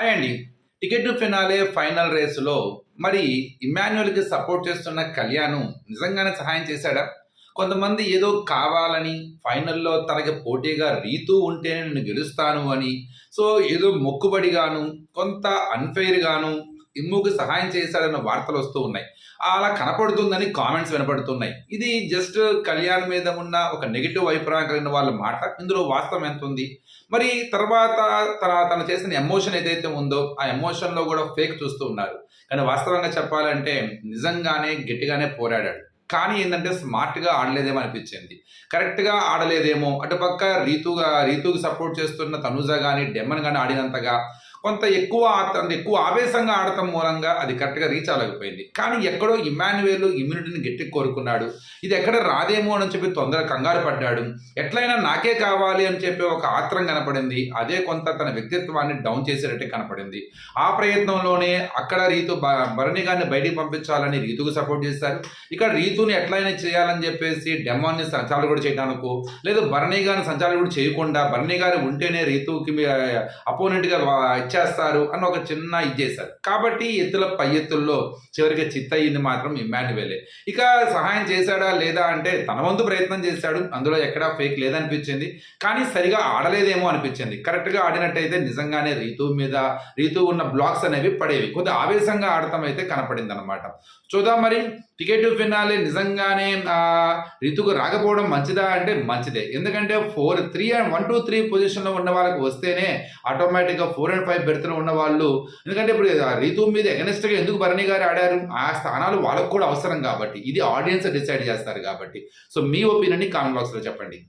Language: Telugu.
హాయ్ అండి టికెట్ ఫినాలే ఫైనల్ రేసులో మరి ఇమాన్యుయల్కి సపోర్ట్ చేస్తున్న కళ్యాణ్ నిజంగానే సహాయం చేశాడా? కొంతమంది ఏదో కావాలని ఫైనల్లో తనకి పోటీగా రీతు ఉంటేనే నేను గెలుస్తాను అని. సో ఏదో మొక్కుబడిగాను కొంత అన్ఫెయిర్గాను గాను సహాయం చేశాడన్న వార్తలు వస్తూ ఉన్నాయి. అలా కనపడుతుందని కామెంట్స్ వినపడుతున్నాయి. ఇది జస్ట్ కళ్యాణ్ మీద ఉన్న ఒక నెగిటివ్ అభిప్రాయం కలిగిన వాళ్ళ మాట. ఇందులో వాస్తవం ఎంత ఉంది? మరి తర్వాత తన తను చేసిన ఎమోషన్ ఏదైతే ఉందో ఆ ఎమోషన్లో కూడా ఫేక్ చూస్తూ ఉన్నారు. కానీ వాస్తవంగా చెప్పాలంటే నిజంగానే గట్టిగానే పోరాడాడు. కానీ ఏంటంటే స్మార్ట్గా ఆడలేదేమో అనిపించింది. కరెక్ట్గా ఆడలేదేమో. అటుపక్క రీతుగా రీతుకి సపోర్ట్ చేస్తున్న తనుజ కానీ డెమ్మన్ కానీ ఆడినంతగా కొంత ఎక్కువ ఆత- ఎక్కువ ఆవేశంగా ఆడటం మూలంగా అది కరెక్ట్గా రీచ్ అవ్వలేకపోయింది. కానీ ఎక్కడో ఇమాన్యువేల్ ఇమ్యూనిటీని గట్టి కోరుకున్నాడు. ఇది ఎక్కడ రాదేమో అని చెప్పి తొందర కంగారు పడ్డాడు. ఎట్లయినా నాకే కావాలి అని చెప్పి ఒక ఆత్రం కనపడింది. అదే కొంత తన వ్యక్తిత్వాన్ని డౌన్ చేసేటట్టు కనపడింది. ఆ ప్రయత్నంలోనే అక్కడ రీతు భరణి గారిని బయటికి పంపించాలని రీతుకు సపోర్ట్ చేశారు. ఇక్కడ రీతుని ఎట్లయినా చేయాలని చెప్పేసి డెమాన్ని సంచాలు కూడా చేయడానికో లేదు భరణి గారిని సంచాలు కూడా చేయకుండా భరణి గారు ఉంటేనే రీతుకి అపోనెంట్గా ఇచ్చేస్తారు అని ఒక చిన్న ఇది చేశారు. కాబట్టి ఎత్తుల పై ఎత్తుల్లో చివరికి చిత్త అయింది మాత్రం ఇమాన్యువేలే ఇక సహాయం చేశాడా లేదా అంటే తన వంతు ప్రయత్నం చేశాడు. అందులో ఎక్కడా ఫేక్ లేదనిపించింది. కానీ సరిగా ఆడలేదేమో అనిపించింది. కరెక్ట్గా ఆడినట్టయితే నిజంగానే రీతు మీద రీతు ఉన్న బ్లాక్స్ అనేవి పడేవి. కొద్దిగా ఆవేశంగా ఆడటం అయితే కనపడింది అనమాట చూద్దాం మరి టికెట్ ఫినాలే నిజంగానే రీతుకు రాకపోవడం మంచిదా అంటే మంచిదే. ఎందుకంటే four three and one two three పొజిషన్లో ఉన్న వాళ్ళకి వస్తేనే ఆటోమేటిక్గా ఫోర్ అండ్ ఫైవ్ బెర్త్లో ఉన్న వాళ్ళు. ఎందుకంటే ఇప్పుడు ఆ రీతు మీద ఎగనెస్ట్గా ఎందుకు భరణి గారు ఆడారు? ఆ స్థానాలు వాళ్ళకు కూడా అవసరం కాబట్టి. ఇది ఆడియన్స్ డిసైడ్ చేస్తారు కాబట్టి. సో మీ ఒపీనియన్ని కామెంట్ బాక్స్లో చెప్పండి.